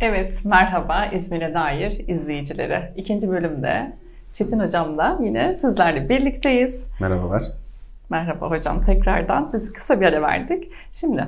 Evet, merhaba İzmir'e dair izleyicilere. İkinci bölümde Çetin Hocam'la yine sizlerle birlikteyiz. Merhabalar. Merhaba hocam tekrardan. Biz kısa bir ara verdik. Şimdi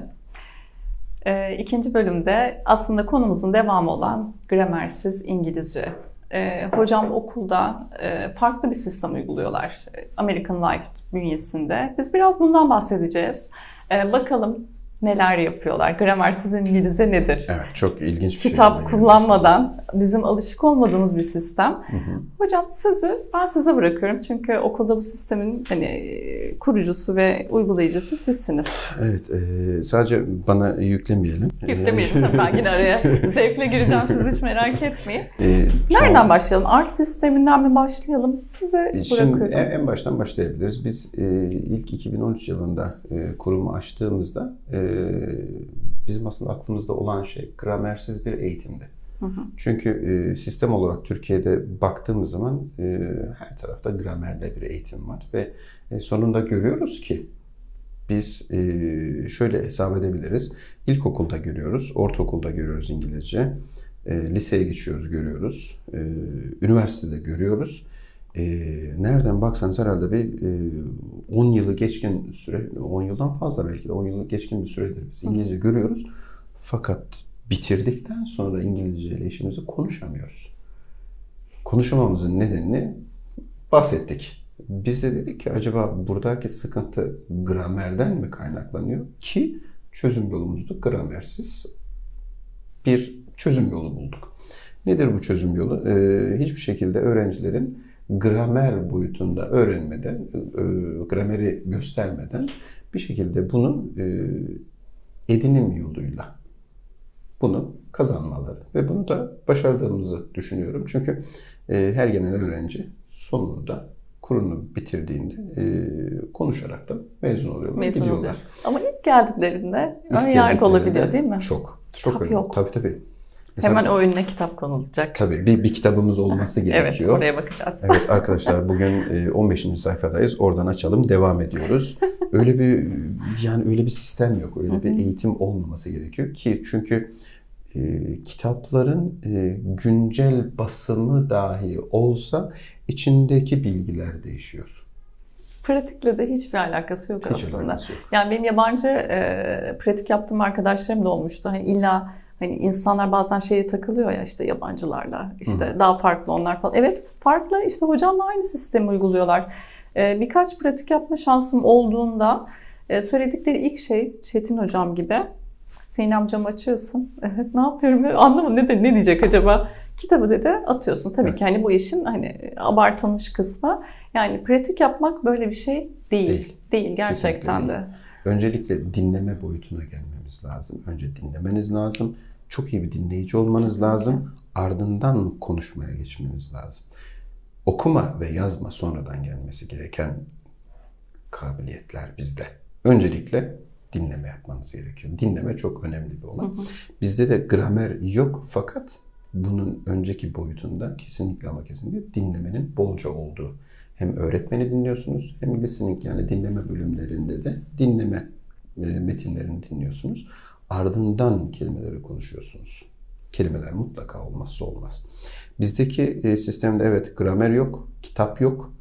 e, ikinci bölümde aslında konumuzun devamı olan gramersiz İngilizce. E, hocam okulda e, farklı bir sistem uyguluyorlar. American Life bünyesinde. Biz biraz bundan bahsedeceğiz. E, bakalım neler yapıyorlar. Gramersiz İngilizce nedir? Evet, çok ilginç bir Kitap şey. kullanmadan bizim alışık olmadığımız bir sistem. Hı hı. Hocam sözü ben size bırakıyorum çünkü okulda bu sistemin hani kurucusu ve uygulayıcısı sizsiniz. Evet, e, sadece bana yüklemeyelim. Yüklemeyelim ben yine araya zevkle gireceğim siz hiç merak etmeyin. E, Nereden an- başlayalım? Art sisteminden mi başlayalım? Size Şimdi bırakıyorum. en, en baştan başlayabiliriz. Biz e, ilk 2013 yılında e, kurumu açtığımızda e, bizim aslında aklımızda olan şey gramersiz bir eğitimdi. Hı hı. Çünkü e, sistem olarak Türkiye'de baktığımız zaman e, her tarafta gramerle bir eğitim var ve e, sonunda görüyoruz ki biz e, şöyle hesap edebiliriz. İlkokulda görüyoruz, ortaokulda görüyoruz İngilizce, e, liseye geçiyoruz görüyoruz, e, üniversitede görüyoruz. E, nereden baksanız herhalde bir e, 10 yılı geçkin süre, 10 yıldan fazla belki de 10 yılı geçkin bir süredir biz İngilizce görüyoruz. Fakat bitirdikten sonra İngilizce ile işimizi konuşamıyoruz. Konuşamamızın nedenini bahsettik. Biz de dedik ki acaba buradaki sıkıntı gramerden mi kaynaklanıyor ki çözüm yolumuzda gramersiz bir çözüm yolu bulduk. Nedir bu çözüm yolu? Ee, hiçbir şekilde öğrencilerin gramer boyutunda öğrenmeden, e, grameri göstermeden bir şekilde bunun e, edinim yoluyla bunu kazanmaları ve bunu da başardığımızı düşünüyorum. Çünkü e, her genel öğrenci sonunda kurunu bitirdiğinde e, konuşarak da mezun oluyorlar, Mezun gidiyorlar. oluyor. Ama ilk geldiklerinde İlk ön yargı olabiliyor değil mi? Çok. Kitap çok öyle. yok. Tabii tabii. Mesela, Hemen o önüne kitap konulacak. Tabii bir, bir kitabımız olması Evet gerekiyor. oraya bakacağız. Evet arkadaşlar bugün e, 15. sayfadayız. Oradan açalım, devam ediyoruz. Öyle bir yani öyle bir sistem yok. Öyle bir eğitim olmaması gerekiyor ki çünkü e, kitapların e, güncel basımı dahi olsa içindeki bilgiler değişiyor. Pratikle de hiçbir alakası yok Hiç aslında. alakası yok. Yani benim yabancı e, pratik yaptığım arkadaşlarım da olmuştu. Hani illa hani insanlar bazen şeye takılıyor ya işte yabancılarla işte daha farklı onlar falan. Evet farklı işte hocamla aynı sistemi uyguluyorlar. E, birkaç pratik yapma şansım olduğunda e, söyledikleri ilk şey Çetin hocam gibi. Sinem cam açıyorsun. Evet ne yapıyorum anlamadım ne, de, ne diyecek acaba? Kitabı dedi atıyorsun. Tabii Evet. ki hani bu işin hani abartılmış kısmı. Yani pratik yapmak böyle bir şey değil. Değil. Değil, gerçekten Kesinlikle de. değil. Öncelikle dinleme boyutuna gelmemiz lazım. Önce dinlemeniz lazım. Çok iyi bir dinleyici olmanız Kesinlikle. lazım. Ardından konuşmaya geçmeniz lazım. Okuma ve yazma sonradan gelmesi gereken kabiliyetler bizde. Öncelikle dinleme yapmanız gerekiyor. Dinleme çok önemli bir olay. Bizde de gramer yok fakat bunun önceki boyutunda kesinlikle ama kesinlikle dinlemenin bolca olduğu. Hem öğretmeni dinliyorsunuz hem listening yani dinleme bölümlerinde de dinleme e, metinlerini dinliyorsunuz. Ardından kelimeleri konuşuyorsunuz. Kelimeler mutlaka olmazsa olmaz. Bizdeki e, sistemde evet gramer yok, kitap yok.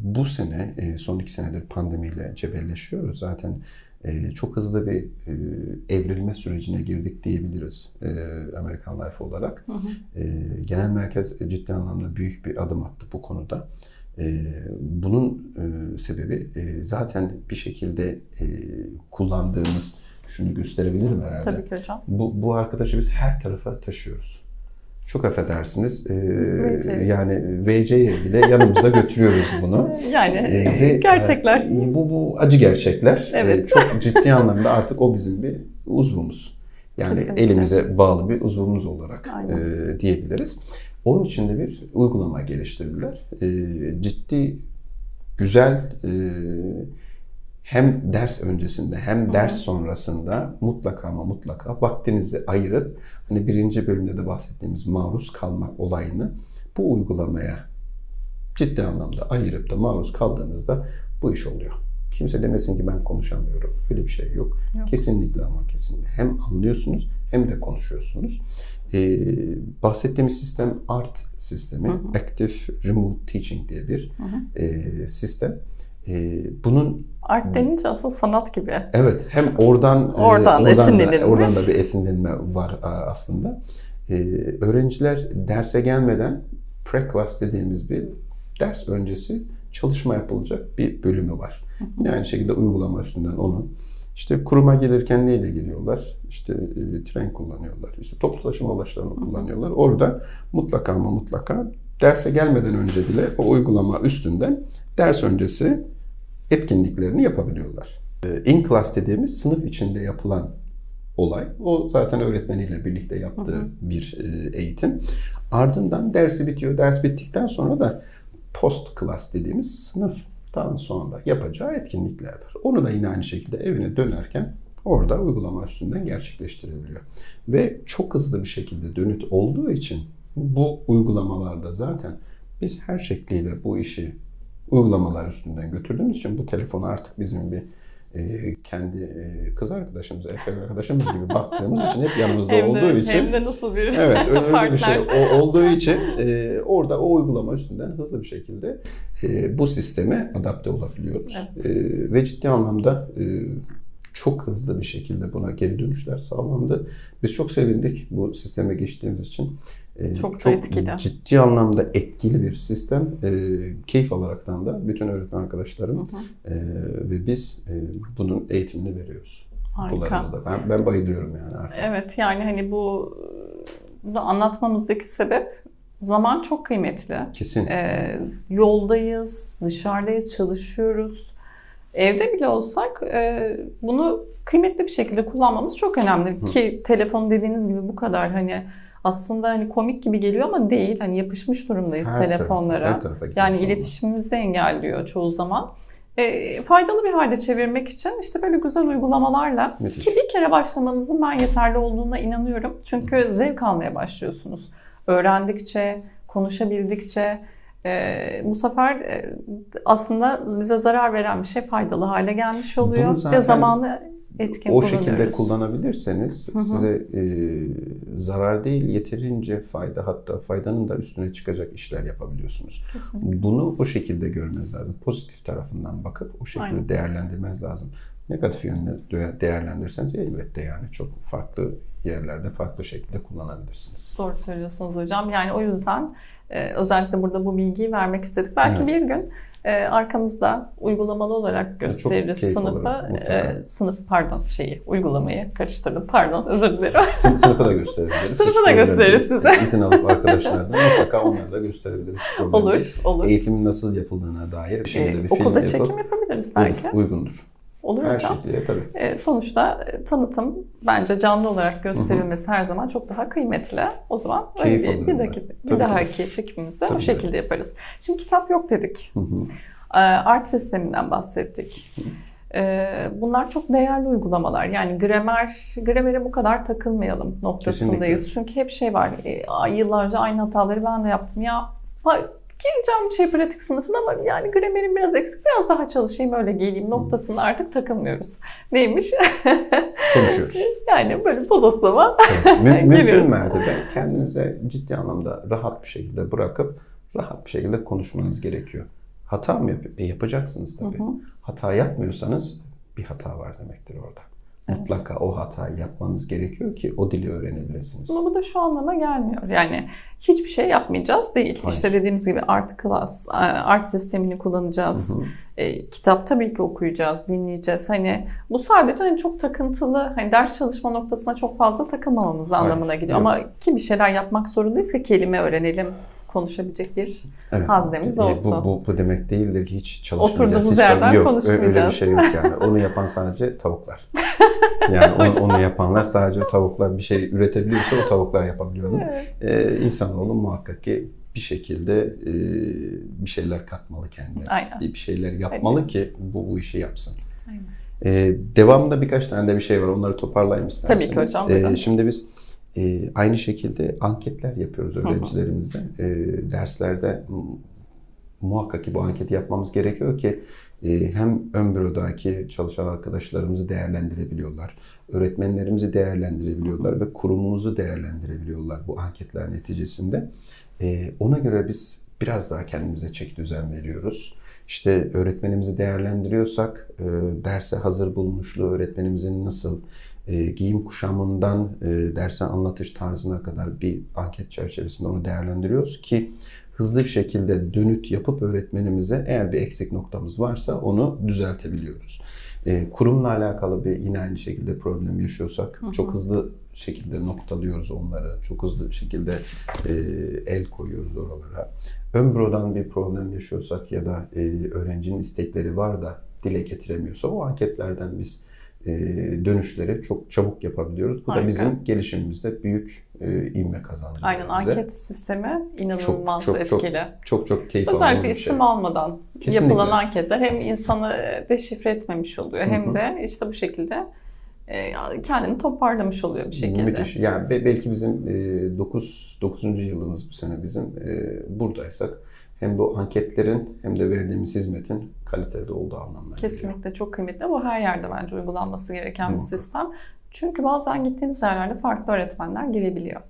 Bu sene, e, son iki senedir pandemiyle cebelleşiyoruz. Zaten e, çok hızlı bir evrilme sürecine girdik diyebiliriz American Life olarak. E, Genel merkez ciddi anlamda büyük bir adım attı bu konuda. Bunun sebebi zaten bir şekilde kullandığımız, şunu gösterebilirim herhalde. Tabii ki hocam. Bu, bu arkadaşı biz her tarafa taşıyoruz. Çok affedersiniz. e, VC. yani VC'ye bile yanımızda götürüyoruz bunu. Yani E, ve, gerçekler. e, bu, bu acı gerçekler. Evet. E, çok ciddi anlamda artık o bizim bir uzvumuz. Yani Kesinlikle. elimize bağlı bir uzvumuz olarak Aynen. e, diyebiliriz. Onun için de bir uygulama geliştirdiler. E, ciddi, güzel, e, hem ders öncesinde hem ders sonrasında mutlaka ama mutlaka vaktinizi ayırıp hani birinci bölümde de bahsettiğimiz maruz kalmak olayını bu uygulamaya ciddi anlamda ayırıp da maruz kaldığınızda bu iş oluyor. Kimse demesin ki ben konuşamıyorum. Öyle bir şey yok. Yok. Kesinlikle ama kesinlikle. Hem anlıyorsunuz hem de konuşuyorsunuz. Ee, bahsettiğimiz sistem ART sistemi. Active Remote Teaching diye bir e, sistem. E, bunun Art denince aslında sanat gibi. Evet, hem oradan e, Oradan da, oradan da bir esinlenme var aslında. E, öğrenciler derse gelmeden pre-class dediğimiz bir ders öncesi çalışma yapılacak bir bölümü var. Yine aynı şekilde uygulama üstünden onu. İşte kuruma gelirken neyle geliyorlar? İşte e, tren kullanıyorlar. İşte toplu taşıma araçlarını kullanıyorlar. Orada mutlaka ama mutlaka derse gelmeden önce bile o uygulama üstünden ders öncesi etkinliklerini yapabiliyorlar. Ee, In class dediğimiz sınıf içinde yapılan olay. O zaten öğretmeniyle birlikte yaptığı bir e, eğitim. Ardından dersi bitiyor. Ders bittikten sonra da post class dediğimiz sınıftan sonra yapacağı etkinlikler var. Onu da yine aynı şekilde evine dönerken orada uygulama üstünden gerçekleştirebiliyor. Ve çok hızlı bir şekilde dönüt olduğu için bu uygulamalarda zaten biz her şekliyle bu işi uygulamalar üstünden götürdüğümüz için bu telefonu artık bizim bir e, kendi e, kız arkadaşımız, erkek arkadaşımız gibi baktığımız için hep yanımızda Hem olduğu de, için hem de nasıl bir Evet öyle, öyle bir şey o, olduğu için e, orada o uygulama üstünden hızlı bir şekilde e, bu sisteme adapte olabiliyoruz. Evet. E, ve ciddi anlamda e, çok hızlı bir şekilde buna geri dönüşler sağlandı. Biz çok sevindik bu sisteme geçtiğimiz için. E, Çok da etkili. Ciddi anlamda etkili bir sistem. E, keyif alaraktan da bütün öğretmen arkadaşlarım e, ve biz e, bunun eğitimini veriyoruz. Harika. Ben, ben bayılıyorum yani artık. Evet yani hani bu da anlatmamızdaki sebep zaman çok kıymetli. Kesin. Ee, yoldayız, dışarıdayız, çalışıyoruz. Evde bile olsak e, bunu kıymetli bir şekilde kullanmamız çok önemli. Ki telefon dediğiniz gibi bu kadar hani aslında hani komik gibi geliyor ama değil. Hani yapışmış durumdayız Her telefonlara. tarafa- her tarafa yani onunla. iletişimimizi engelliyor çoğu zaman. E, faydalı bir hale çevirmek için işte böyle güzel uygulamalarla Müthiş. ki bir kere başlamanızın ben yeterli olduğuna inanıyorum. Çünkü zevk almaya başlıyorsunuz. Öğrendikçe, konuşabildikçe e, bu sefer e, aslında bize zarar veren bir şey faydalı hale gelmiş oluyor. Ve zamanı etkin o şekilde kullanabilirseniz hı. size e, zarar değil yeterince fayda hatta faydanın da üstüne çıkacak işler yapabiliyorsunuz. Kesinlikle. Bunu o şekilde görmeniz lazım. Pozitif tarafından bakıp o şekilde Aynen. değerlendirmeniz lazım. Negatif yönünü de- değerlendirirseniz elbette yani çok farklı yerlerde farklı şekilde kullanabilirsiniz. Doğru söylüyorsunuz hocam. Yani o yüzden e, özellikle burada bu bilgiyi vermek istedik. Belki Evet. bir gün arkamızda uygulamalı olarak gösteririz mutlaka. E, sınıf pardon şeyi uygulamayı karıştırdım. Pardon özür dilerim. Sın- Sınıfa da gösterebiliriz. Sınıfa Hiç da gösteririz size. İzin alıp arkadaşlardan mutlaka onları da gösterebiliriz. Olur, olur. Eğitimin nasıl yapıldığına dair bir şekilde E, bir film okulda yapıp çekim yapabiliriz belki. Uygundur. Olur Her hocam. şekilde tabii. E, sonuçta tanıtım bence canlı olarak gösterilmesi her zaman çok daha kıymetli. O zaman Keyif bir, bir, dakika, bir Tabii, dahaki çekimimizde o Tabii, şekilde yaparız. Şimdi kitap yok dedik. E, art sisteminden bahsettik. E, bunlar çok değerli uygulamalar. Yani gramer, gramere bu kadar takılmayalım noktasındayız. Kesinlikle. Çünkü hep şey var. E, yıllarca aynı hataları ben de yaptım. Ya gireceğim şey pratik sınıfına ama yani gramerim biraz eksik. Biraz daha çalışayım öyle geleyim noktasında artık takılmıyoruz. Neymiş? Konuşuyoruz. yani böyle bodoslama. Evet, mü- mümkün mertebe kendinize ciddi anlamda rahat bir şekilde bırakıp rahat bir şekilde konuşmanız gerekiyor. Hata mı yap- e, yapacaksınız tabii. Hata yapmıyorsanız bir hata var demektir orada. Mutlaka o hatayı yapmanız gerekiyor ki o dili öğrenebilirsiniz. Ama bu da şu anlama gelmiyor. Yani hiçbir şey yapmayacağız değil. Hayır. İşte dediğimiz gibi art class, art sistemini kullanacağız. E, kitap tabii ki okuyacağız, dinleyeceğiz. Hani bu sadece hani çok takıntılı, hani ders çalışma noktasına çok fazla takılmamamız Hayır, anlamına geliyor. yok. Ama ki bir şeyler yapmak zorundayız ki kelime öğrenelim, konuşabilecek bir Evet. haznemiz E, olsun. Bu, bu, bu demek değildir ki hiç çalışmayacağız. Oturduğumuz hiç yerden yok, ö- Öyle bir konuşmayacağız. şey yok yani. Onu yapan sadece tavuklar. Yani onu, onu yapanlar sadece tavuklar bir şey üretebiliyorsa o tavuklar yapabiliyor onu. Evet. Ee, insanoğlu muhakkak ki bir şekilde e, bir şeyler katmalı kendine. Aynen. Bir şeyler yapmalı ki bu, bu işi yapsın. Aynen. Ee, devamında birkaç tane de bir şey var. Onları toparlayayım isterseniz. Tabii ki hocam, Ee, şimdi biz e, aynı şekilde anketler yapıyoruz öğrencilerimize. Ee, derslerde muhakkak ki bu anketi yapmamız gerekiyor ki e, hem ön bürodaki çalışan arkadaşlarımızı değerlendirebiliyorlar, öğretmenlerimizi değerlendirebiliyorlar ve kurumumuzu değerlendirebiliyorlar bu anketler neticesinde. E, ona göre biz biraz daha kendimize çek düzen veriyoruz. İşte öğretmenimizi değerlendiriyorsak e, derse hazır bulunuşluğu öğretmenimizin nasıl e, giyim kuşamından e, derse anlatış tarzına kadar bir anket çerçevesinde onu değerlendiriyoruz ki hızlı bir şekilde dönüt yapıp öğretmenimize eğer bir eksik noktamız varsa onu düzeltebiliyoruz. E, kurumla alakalı bir yine aynı şekilde problem yaşıyorsak çok hızlı şekilde noktalıyoruz onları. Çok hızlı şekilde e, el koyuyoruz oralara. Ön bürodan bir problem yaşıyorsak ya da e, öğrencinin istekleri var da dile getiremiyorsa o anketlerden biz dönüşleri çok çabuk yapabiliyoruz. Bu Harika. da bizim gelişimimizde büyük e, ivme kazandırıyor Aynen bize. anket sistemi inanılmaz çok, çok, etkili. Çok çok keyif aldığım Özellikle bir isim şey. almadan Kesinlikle. yapılan anketler hem insanı deşifre etmemiş oluyor hem de işte bu şekilde e, kendini toparlamış oluyor bir şekilde. Müthiş. Yani be- belki bizim 9 9. yılımız bu sene bizim e, buradaysak hem bu anketlerin hem de verdiğimiz hizmetin kaliteli olduğu anlamına geliyor. Kesinlikle çok kıymetli. Bu her yerde bence uygulanması gereken bir sistem. Çünkü bazen gittiğiniz yerlerde farklı öğretmenler girebiliyor.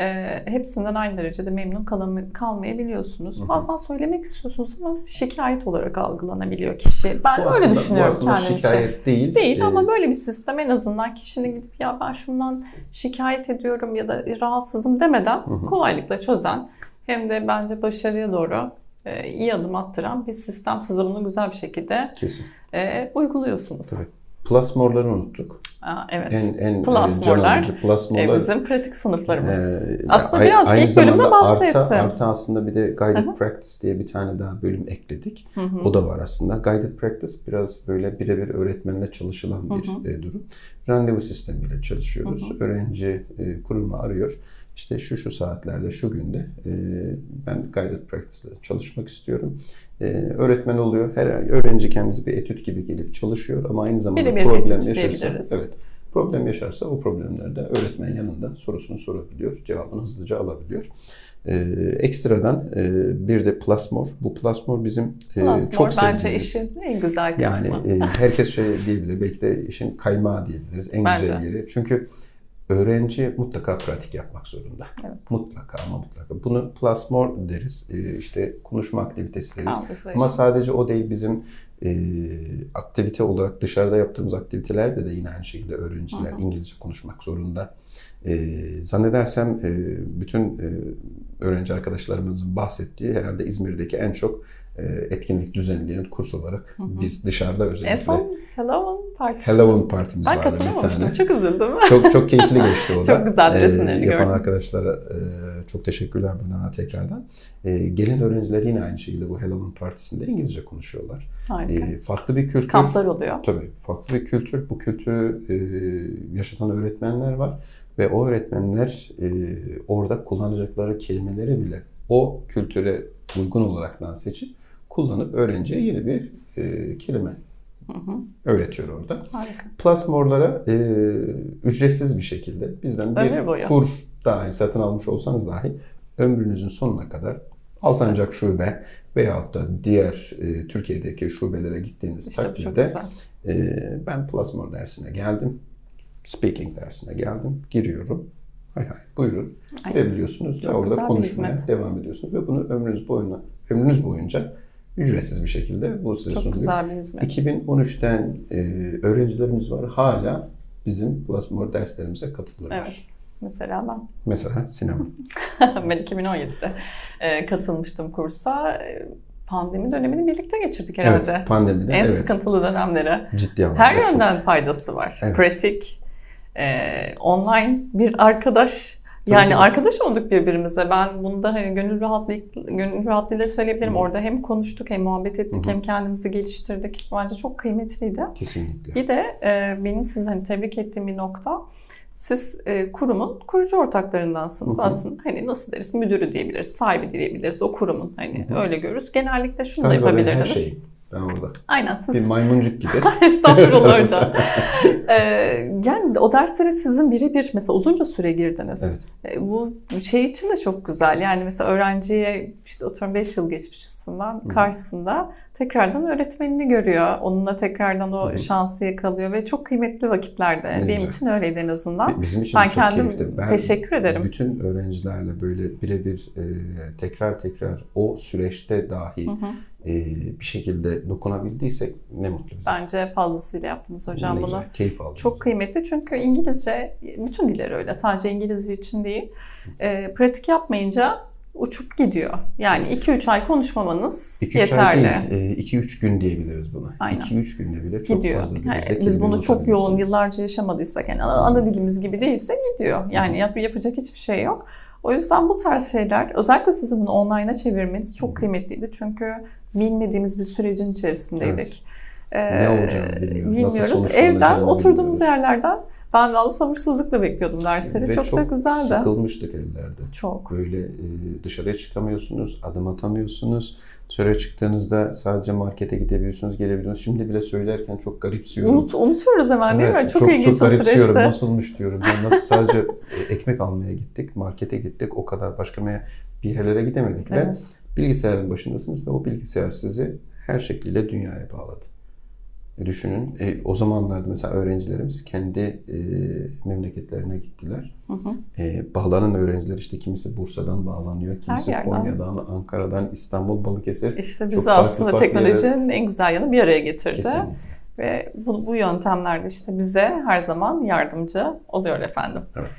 Ee, hepsinden aynı derecede memnun kalam- kalmayabiliyorsunuz. Bazen söylemek istiyorsunuz ama şikayet olarak algılanabiliyor kişi. Ben Bu öyle aslında, bu düşünüyorum aslında kendimce. şikayet değil. Değil E, ama böyle bir sistem en azından kişinin gidip ya ben şundan şikayet ediyorum ya da rahatsızım demeden kolaylıkla çözen hem de bence başarıya doğru e, iyi adım attıran bir sistem. Siz de bunu güzel bir şekilde Kesin. e, uyguluyorsunuz. Tabii. Plasmorları unuttuk. Aa, evet. En en Plasmorlar, alıcı E, plasmorlar. bizim pratik sınıflarımız. Ee, Aslında birazcık ilk bölümde bahsettim. Arta, arta aslında bir de Guided Practice diye bir tane daha bölüm ekledik. O da var aslında. Guided Practice biraz böyle birebir öğretmenle çalışılan bir e, durum. Randevu sistemiyle çalışıyoruz. Öğrenci e, kurumu arıyor. İşte şu şu saatlerde, şu günde e, ben Guided Practice ile çalışmak istiyorum. E, öğretmen oluyor. Her öğrenci kendisi bir etüt gibi gelip çalışıyor ama aynı zamanda Birebir problem yaşarsa, evet, problem yaşarsa o problemlerde öğretmen yanında sorusunu sorabiliyor, cevabını hızlıca alabiliyor. Ee, ekstradan e, bir de Plasmor. Bu Plasmor bizim e, Plasmor çok bence sevdiğimiz. işin en güzel kısmı. Yani e, herkes şey diyebilir, belki de işin kaymağı diyebiliriz, en Bence. güzel yeri. Çünkü öğrenci mutlaka pratik yapmak zorunda. Evet. Mutlaka ama mutlaka. Bunu Plasmor deriz, e, işte konuşma aktivitesi deriz. Conversation. Ama sadece o değil bizim e, aktivite olarak dışarıda yaptığımız aktivitelerde de yine aynı şekilde öğrenciler İngilizce konuşmak zorunda. E, zannedersem e, bütün e, öğrenci arkadaşlarımızın bahsettiği herhalde İzmir'deki en çok etkinlik düzenleyen kurs olarak biz dışarıda En özellikle son Halloween partisi. Halloween partimiz Ben vardı bir tane. Çok üzüldüm. Çok çok keyifli geçti o da. Çok güzeldi, Ee, resimlerini Yapan gördüm. arkadaşlara e, çok teşekkürler buradan tekrardan. Ee, gelen öğrenciler yine aynı şekilde bu Halloween partisinde İngilizce konuşuyorlar. Harika. Ee, farklı bir kültür. Kamplar oluyor. Tabii farklı bir kültür. Bu kültürü e, yaşatan öğretmenler var ve o öğretmenler e, orada kullanacakları kelimeleri bile o kültüre uygun olaraktan seçip kullanıp öğrenciye yeni bir e, kelime öğretiyor orada. Harika. Plasmorlara e, ücretsiz bir şekilde bizden bir boyu. kur dahi satın almış olsanız dahi ömrünüzün sonuna kadar Alsancak şube veyahut da diğer e, Türkiye'deki şubelere gittiğiniz İşte takdirde e, ben Plasmor dersine geldim. Speaking dersine geldim. Giriyorum. Hay hay buyurun. Aynen. Ve Çok orada konuşmaya devam ediyorsunuz. Ve bunu ömrünüz boyunca, ömrünüz boyunca ücretsiz bir şekilde bu size Çok sunuluyor. güzel bir hizmet. 2013'ten e, öğrencilerimiz var. Hala bizim Plasmor derslerimize katılırlar. Evet. Mesela ben. Mesela sinema. ben 2017'de e, katılmıştım kursa. E, Pandemi dönemini birlikte geçirdik herhalde. Evet, pandemide en evet. sıkıntılı dönemleri. Ciddi anlamda Her çok. yönden faydası var. Evet. Pratik, e, online bir arkadaş. Yani tabii. arkadaş olduk birbirimize. Ben bunu da hani gönül rahatlığı, gönül rahatlığıyla söyleyebilirim. Orada hem konuştuk, hem muhabbet ettik, hem kendimizi geliştirdik. Bence çok kıymetliydi. Kesinlikle. Bir de e, benim sizi hani tebrik ettiğim bir nokta. Siz e, kurumun kurucu ortaklarındansınız. Hı hı. Aslında hani nasıl deriz müdürü diyebiliriz, sahibi diyebiliriz o kurumun. Hani öyle görürüz. Genellikle şunu da Galiba ben her yapabilirdiniz. Ben orada. Aynen siz Bir maymuncuk gibi. Estağfurullah hocam. Ee, yani o derslere sizin birebir mesela uzunca süre girdiniz. Evet. Ee, bu şey için de çok güzel. Yani mesela öğrenciye işte oturum 5 yıl geçmiş üstünden karşısında tekrardan öğretmenini görüyor. Onunla tekrardan o Hı hı. şansı yakalıyor ve çok kıymetli vakitlerde. Ne Benim güzel. için öyleydi en azından. Bizim için Ben çok kendim keyifli. Ben teşekkür ederim. Bütün öğrencilerle böyle birebir e, tekrar tekrar o süreçte dahi e, bir şekilde dokunabildiysek ne mutlu bize. Bence fazlasıyla yaptınız hocam Ne bunu. güzel, keyif aldım. Çok kıymetli çünkü İngilizce, bütün diller öyle. Sadece İngilizce için değil. E, pratik yapmayınca uçup gidiyor. Yani 2-3 ay konuşmamanız 2-3 yeterli. ay değil, 2-3 gün diyebiliriz buna. Aynen. 2-3 günde bile çok gidiyor. fazla bir Yani biz bunu çok yoğun yıllarca yaşamadıysak yani ana, dilimiz gibi değilse gidiyor. Yani yap, yapacak hiçbir şey yok. O yüzden bu tarz şeyler özellikle sizin bunu online'a çevirmeniz çok kıymetliydi. Çünkü bilmediğimiz bir sürecin içerisindeydik. Ne Ee, olacağını bilmiyoruz. Bilmiyoruz. Evden oturduğumuz bilmiyoruz. yerlerden ben vallahi sabırsızlıkla bekliyordum dersleri. Ve Çok, da güzeldi. sıkılmıştık evlerde. Çok. Böyle e, dışarıya çıkamıyorsunuz, adım atamıyorsunuz. Dışarıya çıktığınızda sadece markete gidebiliyorsunuz, gelebiliyorsunuz. Şimdi bile söylerken çok garipsiyorum. Unut, unutuyoruz hemen değil mi? Evet, Çok, ilginç çok o garipsiyorum. süreçte. Nasılmış diyorum. Ben nasıl sadece e, ekmek almaya gittik, markete gittik. O kadar başka bir yerlere gidemedik. Ve Evet. bilgisayarın başındasınız ve o bilgisayar sizi her şekliyle dünyaya bağladı. E, düşünün e, o zamanlarda mesela öğrencilerimiz kendi e, memleketlerine gittiler. Hı hı. E, bağlanan öğrenciler işte kimisi Bursa'dan bağlanıyor, kimisi. Konya'dan, Ankara'dan, İstanbul, Balıkesir. İşte bizi farklı aslında farklı teknolojinin en güzel yanı bir araya getirdi. Kesinlikle. Ve bu, bu yöntemler de işte bize her zaman yardımcı oluyor efendim. Evet.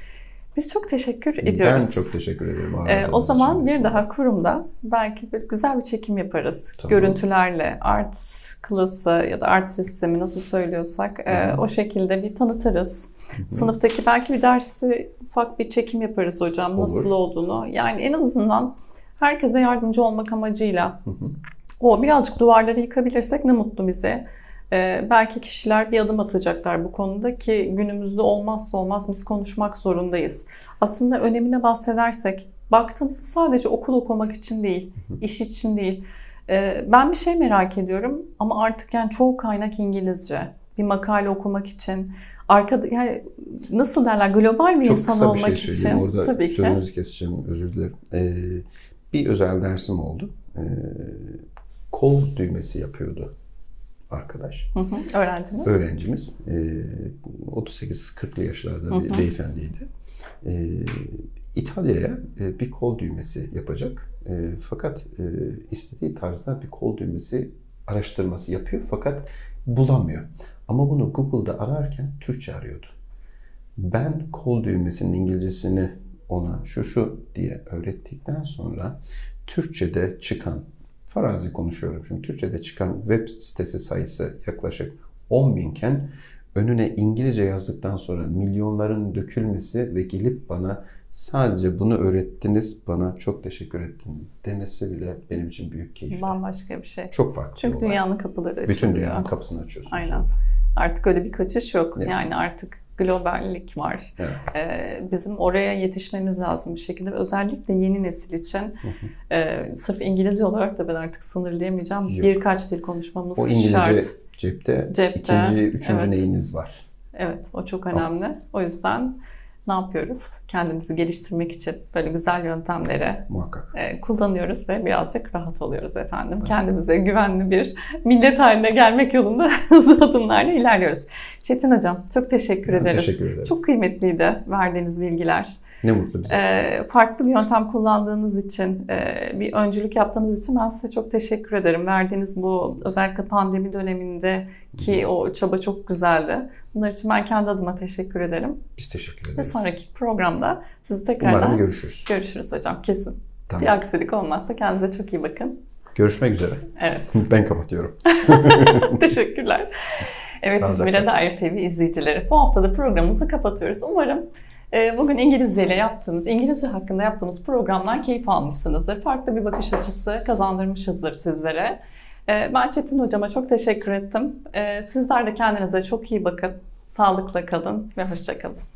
Biz çok teşekkür ediyoruz. Ben çok teşekkür ederim. Ee, o zaman bir daha kurumda belki böyle güzel bir çekim yaparız. Tamam. Görüntülerle art klası ya da art sistemi nasıl söylüyorsak e, o şekilde bir tanıtırız. Sınıftaki belki bir dersi ufak bir çekim yaparız hocam nasıl Olur. olduğunu. Yani en azından herkese yardımcı olmak amacıyla o birazcık duvarları yıkabilirsek ne mutlu bize. Ee, belki kişiler bir adım atacaklar bu konuda ki günümüzde olmazsa olmaz biz konuşmak zorundayız. Aslında önemine bahsedersek baktığımızda sadece okul okumak için değil, iş için değil. Ee, ben bir şey merak ediyorum ama artık yani çoğu kaynak İngilizce. Bir makale okumak için, arkada yani nasıl derler global bir Çok insan kısa bir olmak şey için Orada tabii ki. sözünüzü keseceğim. Özür dilerim. Ee, bir özel dersim oldu. Ee, kol düğmesi yapıyordu arkadaş. Hı hı, öğrencimiz. Öğrencimiz. Ee, 38-40'lı yaşlarda bir Hı hı. beyefendiydi. Ee, İtalya'ya e, bir kol düğmesi yapacak. E, fakat e, istediği tarzda bir kol düğmesi araştırması yapıyor fakat bulamıyor. Ama bunu Google'da ararken Türkçe arıyordu. Ben kol düğmesinin İngilizcesini ona şu şu diye öğrettikten sonra Türkçe'de çıkan, farazi konuşuyorum şimdi, Türkçe'de çıkan web sitesi sayısı yaklaşık 10 binken önüne İngilizce yazdıktan sonra milyonların dökülmesi ve gelip bana sadece bunu öğrettiniz, bana çok teşekkür ettim demesi bile benim için büyük keyif. Bambaşka bir şey. Çok farklı Çünkü dünyanın kapıları açılıyor. Bütün dünyanın kapısını açıyorsunuz. Aynen. Artık öyle bir kaçış yok. Evet. Yani artık globallik var. Evet. Ee, bizim oraya yetişmemiz lazım bir şekilde. Özellikle yeni nesil için e, sırf İngilizce olarak da ben artık sınırlayamayacağım. Yok. Birkaç dil konuşmamız O İngilizce şart. cepte, Cepte, ikinci, üçüncü evet. neyiniz var? Evet, o çok önemli. O yüzden ne yapıyoruz? Kendimizi geliştirmek için böyle güzel yöntemleri Muhakkak. e, kullanıyoruz ve birazcık rahat oluyoruz efendim. Kendimize güvenli bir millet haline gelmek yolunda hızlı adımlarla ilerliyoruz. Çetin Hocam çok teşekkür Ben ederiz. teşekkür ederim. Çok kıymetliydi verdiğiniz bilgiler. Ne mutlu bize. E, farklı bir yöntem kullandığınız için, e, bir öncülük yaptığınız için ben size çok teşekkür ederim. Verdiğiniz bu özellikle pandemi döneminde ki o çaba çok güzeldi. Bunlar için ben kendi adıma teşekkür ederim. Biz teşekkür Ve ederiz. sonraki programda sizi tekrardan Umarım görüşürüz. görüşürüz hocam kesin. Tamam. Bir aksilik olmazsa kendinize çok iyi bakın. Görüşmek üzere. Evet, Ben kapatıyorum. teşekkürler. Evet. İzmir'e dair TV izleyicileri. Bu hafta da programımızı kapatıyoruz. Umarım bugün İngilizce ile yaptığımız, İngilizce hakkında yaptığımız programdan keyif almışsınızdır. Farklı bir bakış açısı kazandırmışızdır sizlere. E, Ben Çetin Hocama çok teşekkür ettim. E, Sizler de kendinize çok iyi bakın. Sağlıkla kalın ve hoşçakalın.